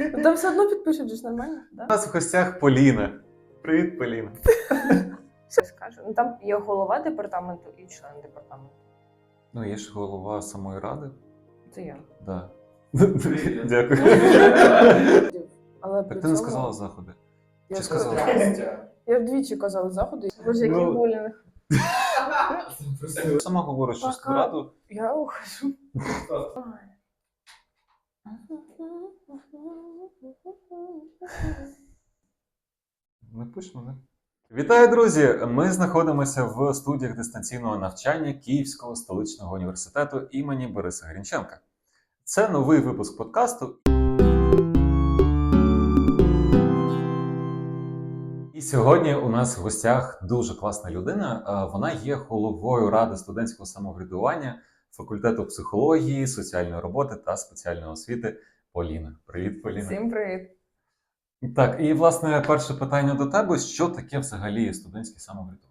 Ну, Там все одно підпишуть ж нормально, У нас в гостях Поліна. Привіт, Поліна. Все скажу. Ну там є голова департаменту і член департаменту. Ну, є ж голова самої ради. Це я. Да. Дякую. Але Так ти не цьому сказала заходи. я Чи сказала. сказала? Я ж двічі казала заходи. Боже, який Ну. булінг. Сама говориш, що Пока. студраду. Я ухожу. Не пиш мене. Вітаю, друзі! Ми знаходимося в студіях дистанційного навчання Київського столичного університету імені Бориса Грінченка. Це новий випуск подкасту. І сьогодні у нас в гостях дуже класна людина. Е, Вона є головою ради студентського самоврядування факультету психології, соціальної роботи та спеціальної освіти Поліна. Привіт, Поліна. Всім привіт. Так, і власне перше питання до тебе: що таке взагалі студентське самоврядування?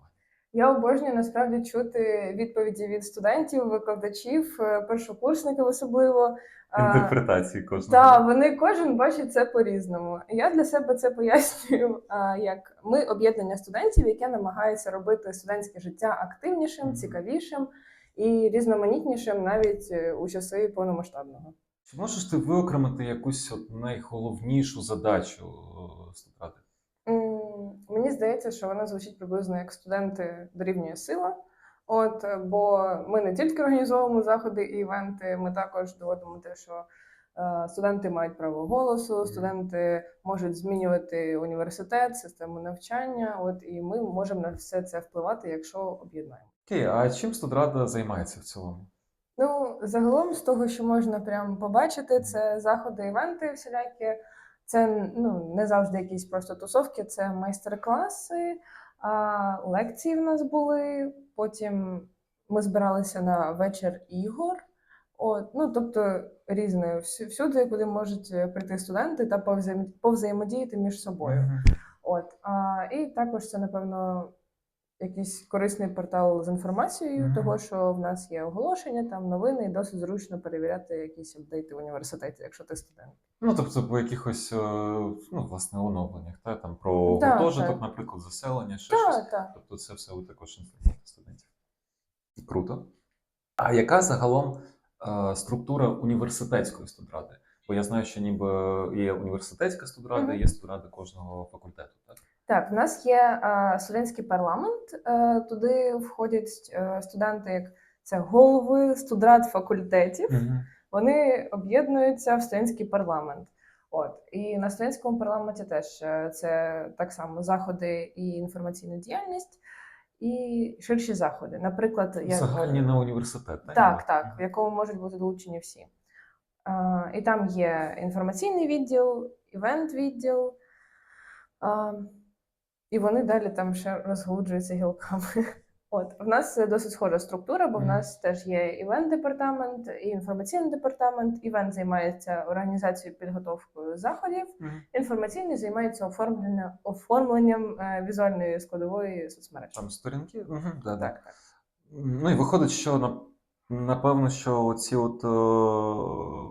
Я обожнюю насправді чути відповіді від студентів, викладачів, е, першокурсників особливо. Інтерпретації кожного. Так, вони кожен бачить це по-різному. Я для себе це пояснюю як ми об'єднання студентів, яке намагається робити студентське життя активнішим, цікавішим і різноманітнішим навіть е, у часи повномасштабного. Чи можеш ти виокремити якусь от найголовнішу задачу е, Мені здається, що вона звучить приблизно як студенти дорівнює сила. От, е, бо ми не тільки організовуємо заходи і івенти, ми також доводимо те, що студенти мають право голосу, студенти можуть змінювати університет, систему навчання. От і ми можемо на все це впливати, якщо об'єднаємо. Окей, а чим студрада займається в цілому? Ну, загалом, з того, що можна прям побачити, це заходи, івенти всілякі. Це ну, не завжди якісь просто тусовки, це майстер-класи, а, лекції в нас були. Потім ми збиралися на вечір ігор. От, ну, тобто різне всюди, куди можуть прийти студенти та повзаєм- повзаємодіяти між собою. От, а, і також це, напевно, якийсь корисний портал з інформацією, Мгм. того, що в нас є оголошення, там новини, і досить зручно перевіряти якісь апдейти в університеті, якщо ти студент. Ну, тобто, по якихось е, ну, власне оновленнях, та, там про гуртожиток, наприклад, заселення, ще щось. Так, так. Тобто це все ви також інформуєте студентів. Круто. А яка загалом е, структура університетської студради? Бо я знаю, що ніби є університетська студрада, Мгм. є студрада кожного факультету. Так? Так, в нас є е, студентський парламент. Е, туди входять е, студенти, як це голови студрат факультетів. вони об'єднуються в студентський парламент. От і на студентському парламенті теж це так само заходи і інформаційна діяльність, і ширші заходи. Наприклад, як Загальні на університет. так, так, в якому можуть бути долучені всі. А, і там є інформаційний відділ, івент-відділ, а, і вони далі там ще розголуджуються гілками. От, в нас досить схожа структура, бо в нас теж є івент-департамент і інформаційний департамент. Івент займається організацією підготовкою заходів. Інформаційний займається оформленням, оформленням е, візуальної складової соцмереж. Там сторінки. Угу, да. Так, так. Ну і виходить, що напевно, що ці от е,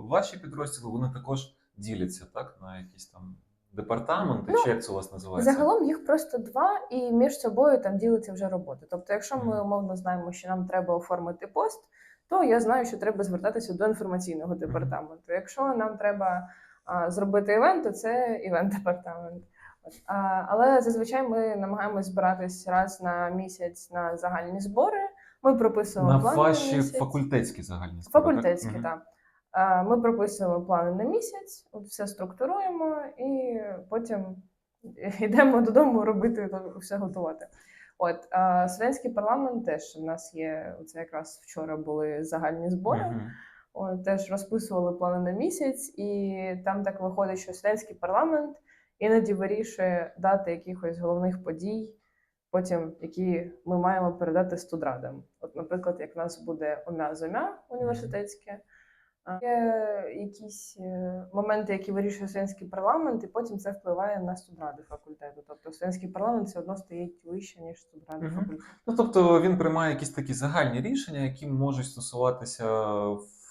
ваші підрозділи вони також діляться так на якісь там департаменти, Ну, чи як це у вас називається? Загалом їх просто два, і між собою там ділиться вже робота. Тобто, якщо ми умовно знаємо, що нам треба оформити пост, то я знаю, що треба звертатися до інформаційного департаменту. Якщо нам треба а, зробити івент, то це івент департамент. А, але зазвичай ми намагаємось збиратись раз на місяць на загальні збори. Ми прописуємо на ваші місяць. факультетські загальні так? Факультетські, Мгм. так. А, Ми прописуємо плани на місяць, все структуруємо і потім йдемо додому робити все готувати. От студентський парламент теж у нас є. Це якраз вчора були загальні збори. Мгм. От, теж розписували плани на місяць, і там так виходить, що студентський парламент іноді вирішує дати якихось головних подій, потім які ми маємо передати студрадам. От, наприклад, як в нас буде омя-зомя університетське, є якісь е, моменти, які вирішує студентський парламент, і потім це впливає на студради факультету. Тобто студентський парламент все одно стоїть вище, ніж студради угу. факультету. Ну, тобто він приймає якісь такі загальні рішення, які можуть стосуватися в, там,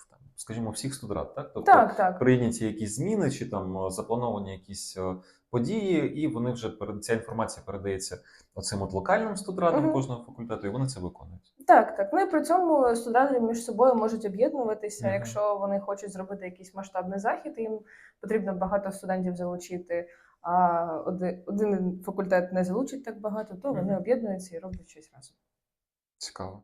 скажімо, всіх студрат, так? Тобто Так, так. прийняті якісь зміни чи там е, заплановані якісь е, події, і вони вже ця інформація передається оцим от локальним студратам Мгм. кожного факультету, і вони це виконують. Так, так. Ну і при цьому студенти між собою можуть об'єднуватися, Мгм. якщо вони хочуть зробити якийсь масштабний захід, їм потрібно багато студентів залучити, а один, факультет не залучить так багато, то вони Мгм. об'єднуються і роблять щось разом. Цікаво.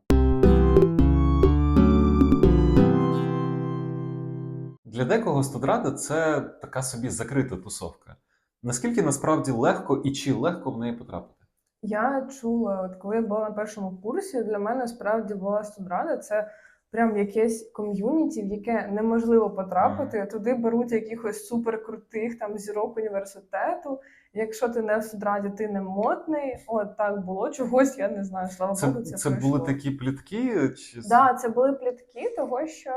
Для декого студрада це така собі закрита тусовка. Наскільки насправді легко і чи легко в неї потрапити? Я чула, от коли я була на першому курсі, для мене справді була студрада. Це прям якесь ком'юніті, в яке неможливо потрапити. Туди беруть якихось суперкрутих там зірок університету. Якщо ти не в студраді, ти не модний. От так було чогось, я не знаю. Слава Богу, це, це, були пройшло. такі плітки? Чи... Да, це були плітки, того що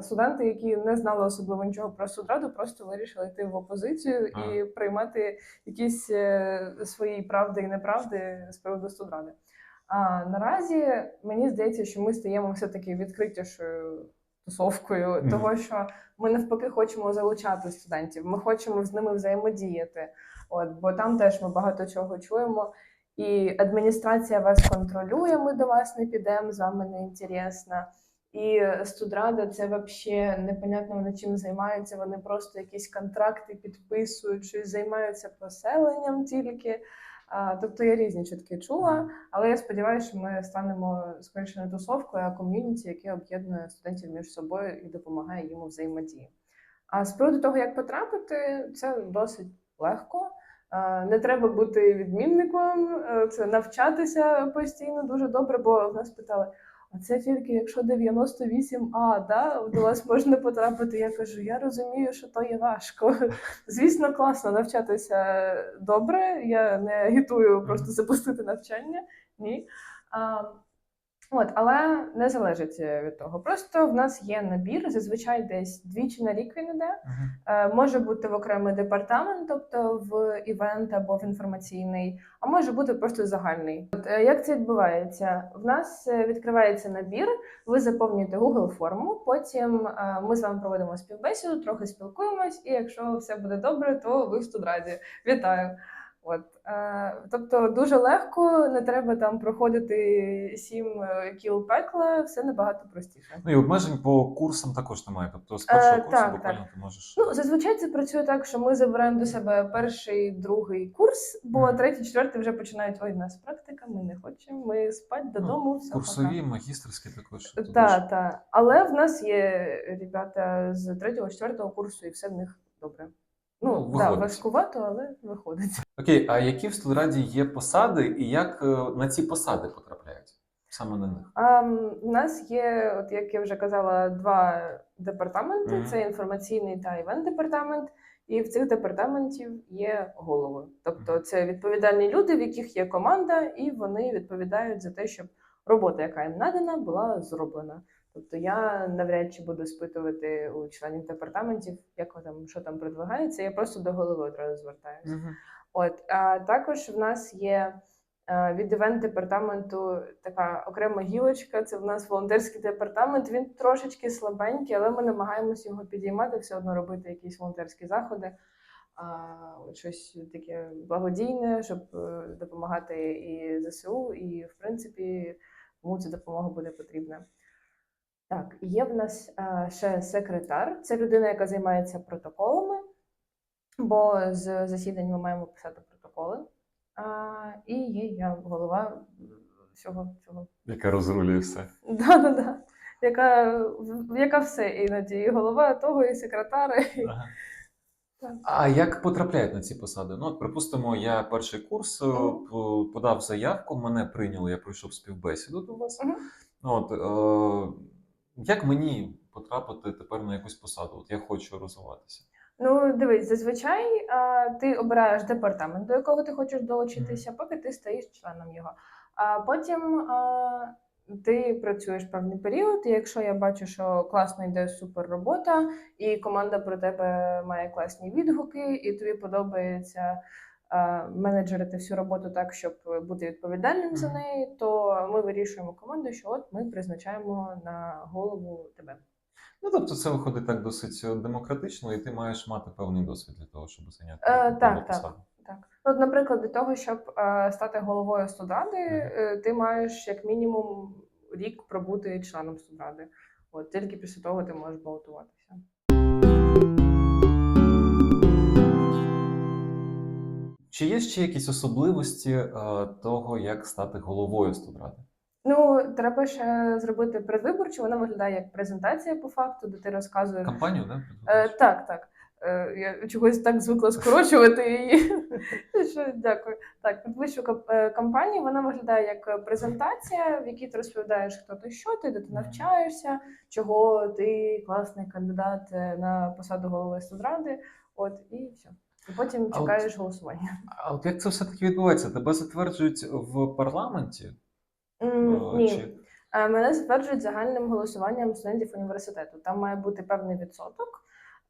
студенти, які не знали особливо нічого про студраду, просто вирішили йти в опозицію А. і приймати якісь е, свої правди і неправди з приводу студради. А наразі мені здається, що ми стаємо все таки відкритішою тусовкою, Мгм. того що ми навпаки хочемо залучати студентів. Ми хочемо з ними взаємодіяти. От бо там теж ми багато чого чуємо. І адміністрація вас контролює, ми до вас не підемо, з вами не інтересно. І студрада це взагалі непонятно вони чим займаються. Вони просто якісь контракти підписують, щось займаються поселенням тільки. А, тобто я різні чутки чула, але я сподіваюся, що ми станемо скоріше не тусовкою, а ком'юніті, яке об'єднує студентів між собою і допомагає їм у взаємодії. А з приводу того, як потрапити, це досить легко. Не треба бути відмінником, е, це навчатися постійно дуже добре, бо в нас питали: а це тільки якщо 98А, да, до вас можна потрапити. Я кажу, я розумію, що то є важко. Звісно, класно навчатися добре. Я не агітую просто запустити навчання. Ні. А, От, але не залежить від того. Просто в нас є набір, зазвичай десь двічі на рік він іде. Мгм. Е, Може бути в окремий департамент, тобто в івент або в інформаційний, а може бути просто загальний. От е, як це відбувається? В нас е, відкривається набір, ви заповнюєте Google форму. Потім е, ми з вами проводимо співбесіду, трохи спілкуємось, і якщо все буде добре, то ви в студраді. Вітаю! От е, тобто дуже легко, не треба там проходити сім е, кіл пекла, все набагато простіше. Ну і обмежень по курсам також немає. Тобто з першого Е, курсу так, буквально ти можеш. Ну, зазвичай це працює так, що ми забираємо до себе перший, другий курс, бо Мгм. третій, четвертий вже починають ой, в нас практика, ми не хочемо, ми спать додому. все, Ну, Курсові, магістерські також. Так, так. Але в нас є ребята з третього, четвертого курсу, і все в них добре. Ну, Ну, да, важкувато, але виходить. Окей, а які в студраді є посади, і як е, на ці посади потрапляють? Саме на них? А, у нас є, от як я вже казала, два департаменти: Мгм. це інформаційний та івент департамент. І в цих департаментів є голови. Тобто це відповідальні люди, в яких є команда, і вони відповідають за те, щоб робота, яка їм надана, була зроблена. Тобто я навряд чи буду спитувати у членів департаментів, як там що там продвигається. Я просто до голови одразу звертаюся. От а також в нас є е, від івент департаменту така окрема гілочка. Це в нас волонтерський департамент. Він трошечки слабенький, але ми намагаємося його підіймати, все одно робити якісь волонтерські заходи. Щось таке благодійне, щоб е, допомагати і ЗСУ, і в принципі кому ця допомога буде потрібна. Так, є в нас е, ще секретар. Це людина, яка займається протоколами, бо з засідань ми маємо писати протоколи. А, і є я голова всього цього. Яка розрулює все. Да, да, да. Яка, яка все іноді. І голова того, і секретар. і- Так. А як потрапляють на ці посади? Ну, от, припустимо, я перший курс е, подав заявку, мене прийняли, я пройшов співбесіду до вас. Мгм. Ну, От, е, як мені потрапити тепер на якусь посаду? От я хочу розвиватися. Ну, дивись, зазвичай а, ти обираєш департамент, до якого ти хочеш долучитися, поки ти стаєш членом його. А потім а, ти працюєш певний період, і якщо я бачу, що класно йде супер робота, і команда про тебе має класні відгуки, і тобі подобається а, менеджерити всю роботу так, щоб бути відповідальним за неї, то ми вирішуємо команду, що от ми призначаємо на голову тебе. Ну, тобто, це виходить так досить демократично, і ти маєш мати певний досвід для того, щоб зайняти Е, так, так. Так. Ну, От, наприклад, для того, щоб е, стати головою студради, е, ти маєш як мінімум рік пробути членом студради. От тільки після того ти можеш балотуватися. Чи є ще якісь особливості е, того, як стати головою студради? Ну, треба ще зробити предвиборчу. Вона виглядає як презентація по факту, де ти розказуєш. Кампанію, да? Е, так, так. Е, я чогось так звикла скорочувати її. Що, Дякую. Так, підвищу е, кампанію. Вона виглядає як презентація, в якій ти розповідаєш, хто ти, що ти, де ти навчаєшся, чого ти класний кандидат е, на посаду голови студради. От і все. І потім А от- чекаєш голосування. А от як це все-таки відбувається? Тебе затверджують в парламенті? Е, Ні. Чи... Е, Мене затверджують загальним голосуванням студентів університету. Там має бути певний відсоток,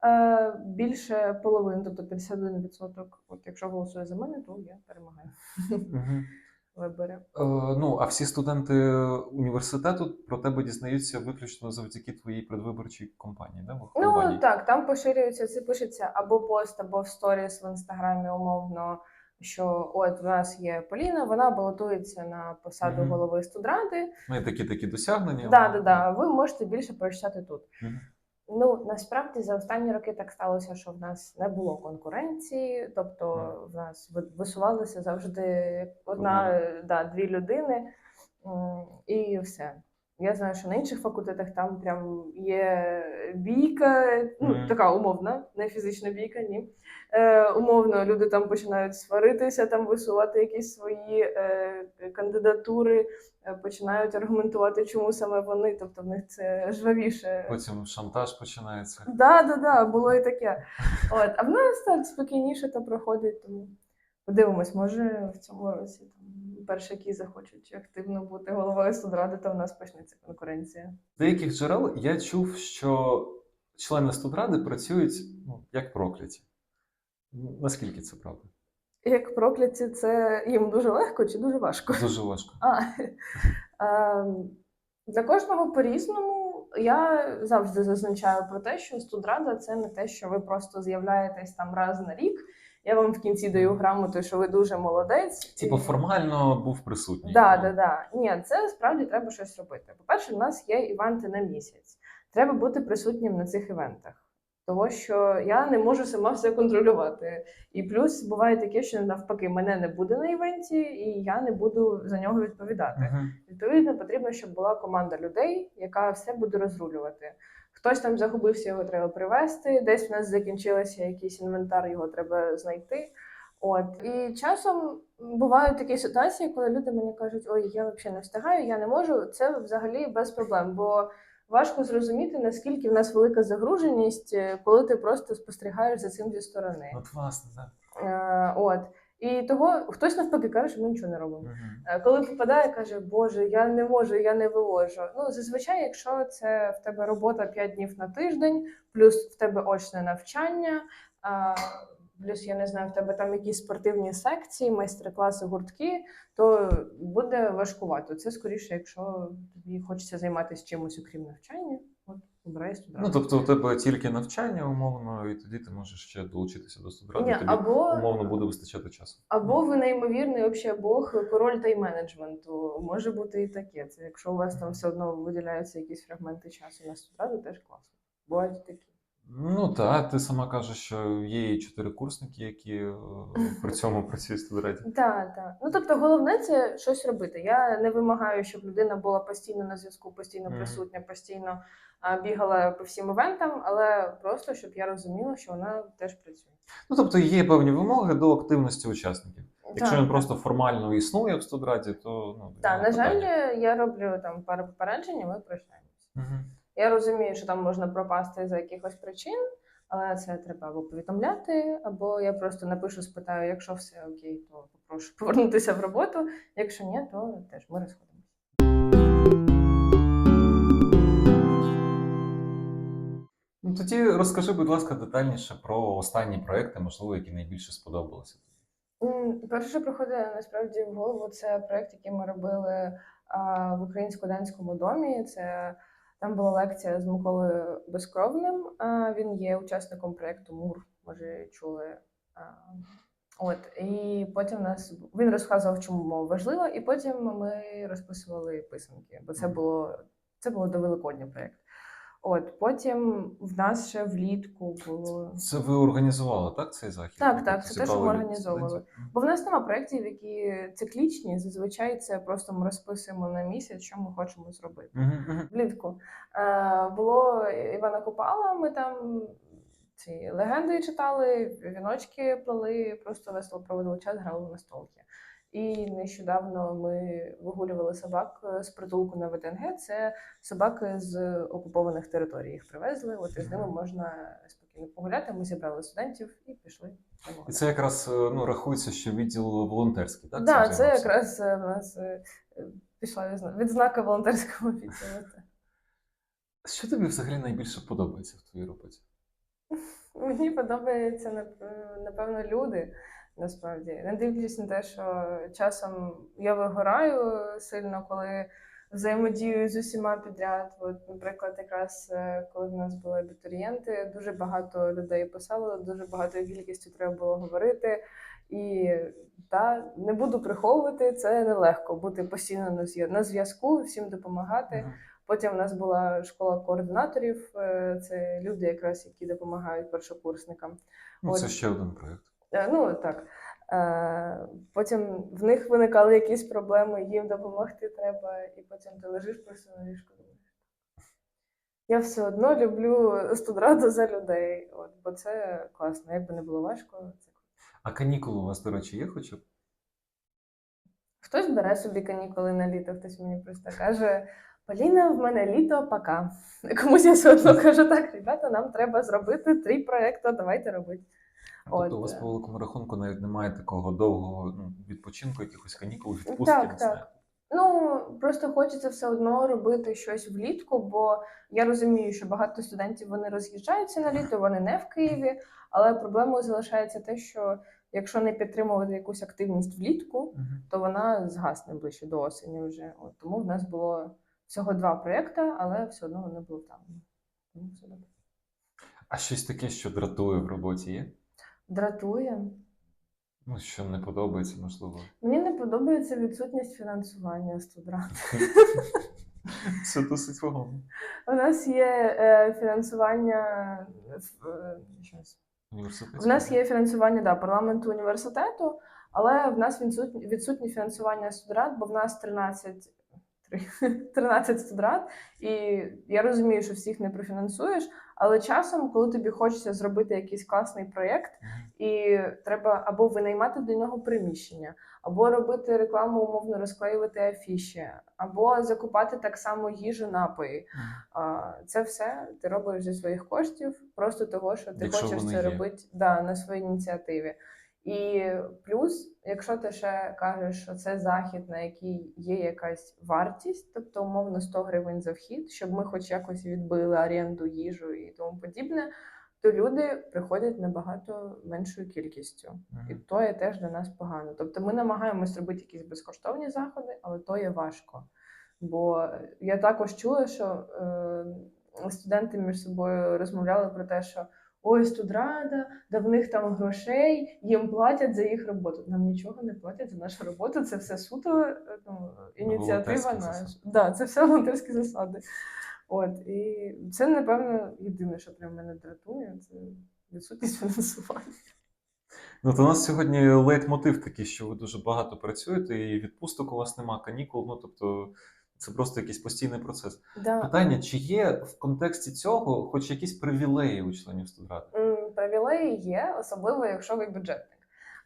е, більше половини, тобто 51%. От якщо голосує за мене, то я перемагаю Мгм. вибори. Е, ну, а всі студенти університету про тебе дізнаються виключно завдяки твоїй предвиборчій кампанії, да? Ну так, там поширюється, це пишеться або пост, або в сторіс в інстаграмі умовно. Що от у нас є Поліна, вона балотується на посаду Мгм. голови студради. Ну, і такі такі досягнення. Да, да, да. Ви можете більше прочитати тут. Мгм. Ну насправді за останні роки так сталося, що в нас не було конкуренції, тобто в нас ви- висувалися завжди одна, е, да, дві людини і все. Я знаю, що на інших факультетах там прям є бійка, ну Мгм. така умовна, не фізична бійка, ні. Е, умовно, люди там починають сваритися, там висувати якісь свої е, кандидатури, е, починають аргументувати, чому саме вони. Тобто в них це жвавіше. Потім шантаж починається. Да, да, да, було і таке. От, а в нас так спокійніше то проходить, тому подивимось, може в цьому році там перші, які захочуть активно бути головою студради, то в нас почнеться конкуренція. З деяких джерел я чув, що члени студради працюють ну, як прокляті. Наскільки це правда? Як прокляті, це їм дуже легко чи дуже важко? Дуже важко. А, ем, для кожного по-різному. Я завжди зазначаю про те, що студрада це не те, що ви просто з'являєтесь там раз на рік. Я вам в кінці даю грамоту, що ви дуже молодець. Типу формально був присутній. Да, да, да. Ні, це справді треба щось робити. По-перше, в нас є івенти на місяць. Треба бути присутнім на цих івентах. Того, що я не можу сама все контролювати. І плюс буває таке, що навпаки, мене не буде на івенті, і я не буду за нього відповідати. Мгм. Відповідно, потрібно, щоб була команда людей, яка все буде розрулювати. Хтось там загубився, його треба привезти, десь в нас закінчилося якийсь інвентар, його треба знайти. От і часом бувають такі ситуації, коли люди мені кажуть, ой, я взагалі не встигаю, я не можу. Це взагалі без проблем, бо важко зрозуміти, наскільки в нас велика загруженість, коли ти просто спостерігаєш за цим зі сторони. От власне, так. Е, от. І того хтось навпаки каже, що ми нічого не робимо. Мгм. Е, Коли попадає, каже, Боже, я не можу, я не вивожу. Ну, зазвичай, якщо це в тебе робота 5 днів на тиждень, плюс в тебе очне навчання, плюс я не знаю, в тебе там якісь спортивні секції, майстер-класи, гуртки, то буде важкувато. Це скоріше, якщо тобі хочеться займатися чимось, окрім навчання, от обирай. Ну, тобто, у тебе тільки навчання умовно, і тоді ти можеш ще долучитися до студради. Ні, тобі або, умовно буде вистачати часу. або ви неймовірний вообще Бог, король тайм-менеджменту. Може бути і таке. Це якщо у вас там все одно виділяються якісь фрагменти часу на студраду, теж класно. Бувають і такі. Ну так, ти сама кажеш, що є і чотири курсники, які е, при цьому працюють в студраді. Так, так. Ну тобто, головне це щось робити. Я не вимагаю, щоб людина була постійно на зв'язку, постійно присутня, постійно бігала по всім івентам, але просто щоб я розуміла, що вона теж працює. Ну, тобто є певні вимоги до активності учасників. Якщо він просто формально існує в студраді, то ну так, на жаль, я роблю там пару попереджень, ми прощаємося. Мгм. Я розумію, що там можна пропасти за якихось причин, але це треба або повідомляти, або я просто напишу, спитаю, якщо все окей, то попрошу повернутися в роботу. Якщо ні, то теж ми розходимося. Ну тоді розкажи, будь ласка, детальніше про останні проекти, можливо, які найбільше сподобалися. Перше, що приходить насправді в голову, це проект, який ми робили а, в українсько-данському домі. Це Там була лекція з Миколою Безкровним. Він є учасником проєкту МУР, може чули. От і потім нас він розказував, чому мова важлива, і потім ми розписували писанки, бо це було це було до Великодня проєкт. От потім в нас ще влітку було. Це ви організували, так, цей захід? Так, Ну, так, тобто це те, що ми організовували. Бо в нас нема проєктів, які циклічні. Зазвичай це просто ми розписуємо на місяць, що ми хочемо зробити. Влітку е, було Івана Купала. Ми там ці легенди читали, віночки плели, просто весело проводили час, грали на столки. І нещодавно ми вигулювали собак е, з притулку на ВТНГ. Це собаки з окупованих територій. Їх привезли. От і з ними можна спокійно погуляти. Ми зібрали студентів і пішли. І це якраз е, ну, рахується, що відділ волонтерський, так? Так, да, це якраз е, в нас пішла відзнака волонтерського відділу. Що тобі взагалі найбільше подобається в твоїй роботі? Мені подобаються напевно люди. Насправді, не дивлячись на те, що часом я вигораю сильно, коли взаємодію з усіма підряд. От, наприклад, якраз е, коли в нас були абітурієнти, дуже багато людей писало, дуже багатою кількістю треба було говорити. І та не буду приховувати, це нелегко бути постійно на зв'я- на зв'язку, всім допомагати. Потім в нас була школа координаторів. е, Це люди, якраз які допомагають першокурсникам. Ну, От. це ще один проєкт. Е, Ну так. Е, Потім в них виникали якісь проблеми, їм допомогти треба, і потім ти лежиш просто на ліжку. Я все одно люблю студраду за людей, от, бо це класно. Якби не було важко, це. А канікули у вас, до речі, є хоча б? Хтось бере собі канікули на літо, хтось мені просто каже: Поліна, в мене літо, пока. Комусь я все одно кажу, так, ребята, нам треба зробити три проекти, давайте робити. Тобто От, у вас е. по великому рахунку навіть немає такого довгого ну, відпочинку, якихось канікул, відпустки, Так, не так. знаю. Ну просто хочеться все одно робити щось влітку, бо я розумію, що багато студентів вони роз'їжджаються на літо, вони не в Києві. Але проблемою залишається те, що якщо не підтримувати якусь активність влітку, то вона згасне ближче до осені вже. От тому в нас було всього два проєкти, але все одно вони були там. Тому все добре. А щось таке, що дратує в роботі є? Дратує. Ну, що не подобається, можливо. Мені не подобається відсутність фінансування студрат. Це досить вагомо. У нас є е, фінансування е. В нас є фінансування да, парламенту університету, але в нас відсутні, відсутні фінансування студрат, бо в нас 13, три- 13 студрат, і я розумію, що всіх не профінансуєш, але часом, коли тобі хочеться зробити якийсь класний проєкт, і треба або винаймати для нього приміщення, або робити рекламу, умовно розклеювати афіші, або закупати так само їжу, напої. Це все ти робиш зі своїх коштів, просто того, що ти Якщо хочеш це є. робити да, на своїй ініціативі. І плюс, якщо ти ще кажеш, що це захід, на який є якась вартість, тобто умовно 100 гривень за вхід, щоб ми хоч якось відбили оренду, їжу і тому подібне, то люди приходять набагато меншою кількістю. І то є теж для нас погано. Тобто ми намагаємось робити якісь безкоштовні заходи, але то є важко. Бо я також чула, що е, студенти між собою розмовляли про те, що ой, студрада, да в них там грошей, їм платять за їх роботу. Нам нічого не платять за нашу роботу. Це все суто е, ну, ініціатива наша. Да, це все волонтерські засади. От і це, напевно, єдине, що прям мене дратує, це відсутність фінансування. Ну, то у нас сьогодні лейтмотив такий, що ви дуже багато працюєте, і відпусток у вас нема, канікул. Ну, тобто, це просто якийсь постійний процес. Да. Питання: чи є в контексті цього хоч якісь привілеї у членів студради? Привілеї є, особливо якщо ви бюджетник.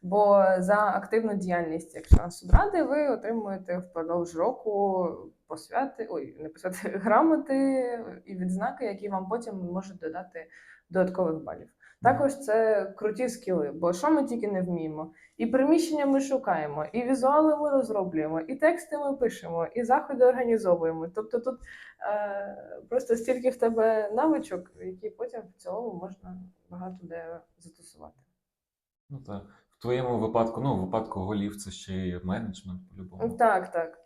Бо за активну діяльність як член судради ви отримуєте впродовж року посвяти, ой, не посвяти грамоти і відзнаки, які вам потім можуть додати додаткових балів. Також це круті скіли, бо що ми тільки не вміємо. І приміщення ми шукаємо, і візуали ми розроблюємо, і тексти ми пишемо, і заходи організовуємо. Тобто тут е, просто стільки в тебе навичок, які потім в цілому можна багато де застосувати. Ну так. В твоєму випадку, ну, в випадку голів, це ще й менеджмент по-любому. Так, так.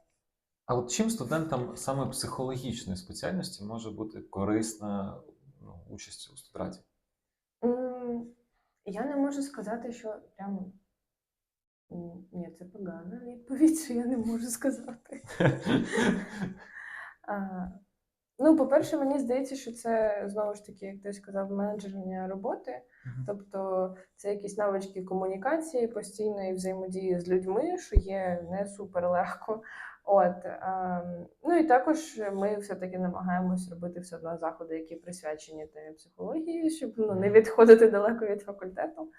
А от чим студентам саме психологічної спеціальності може бути корисна ну, участь у студраді? Я не можу сказати, що прям. Ні, це погана відповідь, що я не можу сказати. А, ну, по-перше, мені здається, що це знову ж таки, як ти сказав, менеджерення роботи. Тобто це якісь навички комунікації, постійної взаємодії з людьми, що є не супер легко. От ем, ну і також ми все-таки намагаємось робити все одно заходи, які присвячені темі психології, щоб ну, не відходити далеко від факультету.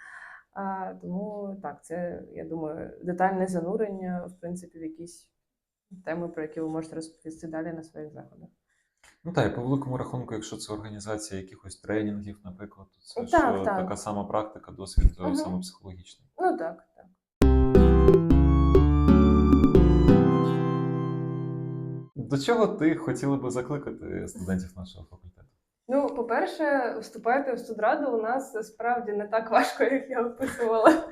А, тому так, це я думаю, детальне занурення, в принципі, в якісь теми, про які ви можете розповісти далі на своїх заходах. Ну так, і по великому рахунку, якщо це організація якихось тренінгів, наприклад, то це Так, ж так. така сама практика, досвід е, Мгм. саме психологічний. Ну так, так. До чого ти хотіла би закликати студентів нашого факультету? Ну, по-перше, вступати в студраду у нас справді не так важко, як я описувала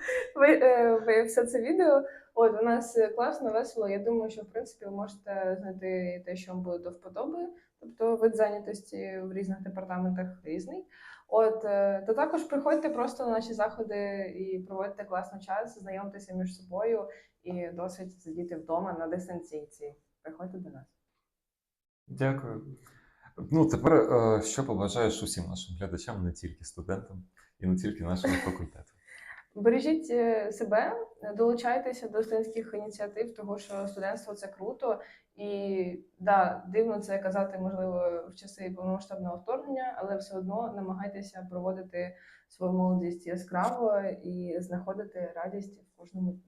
е, ви все це відео. От у нас класно, весело. Я думаю, що в принципі ви можете знайти те, що вам буде до вподоби, тобто вид зайнятості в різних департаментах різний. От е, то також приходьте просто на наші заходи і проводьте класний час, знайомтеся між собою і досить сидіти вдома на дистанційці. Приходьте до нас. Дякую. Ну, тепер е, що побажаєш усім нашим глядачам, не тільки студентам і не тільки нашому факультету. Бережіть е, себе, долучайтеся до студентських ініціатив, того що студентство це круто. І да, дивно це казати, можливо, в часи повномасштабного вторгнення, але все одно намагайтеся проводити свою молодість яскраво і знаходити радість в кожному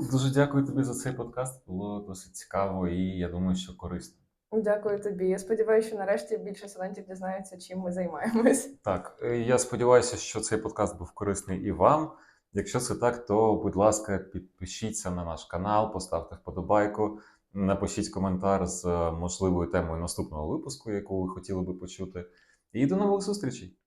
Дуже дякую тобі за цей подкаст. Було досить цікаво і я думаю, що корисно. Дякую тобі. Я сподіваюся, що нарешті більше студентів дізнаються, чим ми займаємось. Так, е, я сподіваюся, що цей подкаст був корисний і вам. Якщо це так, то будь ласка, підпишіться на наш канал, поставте вподобайку, напишіть коментар з е, можливою темою наступного випуску, яку ви хотіли би почути. І до нових зустрічей!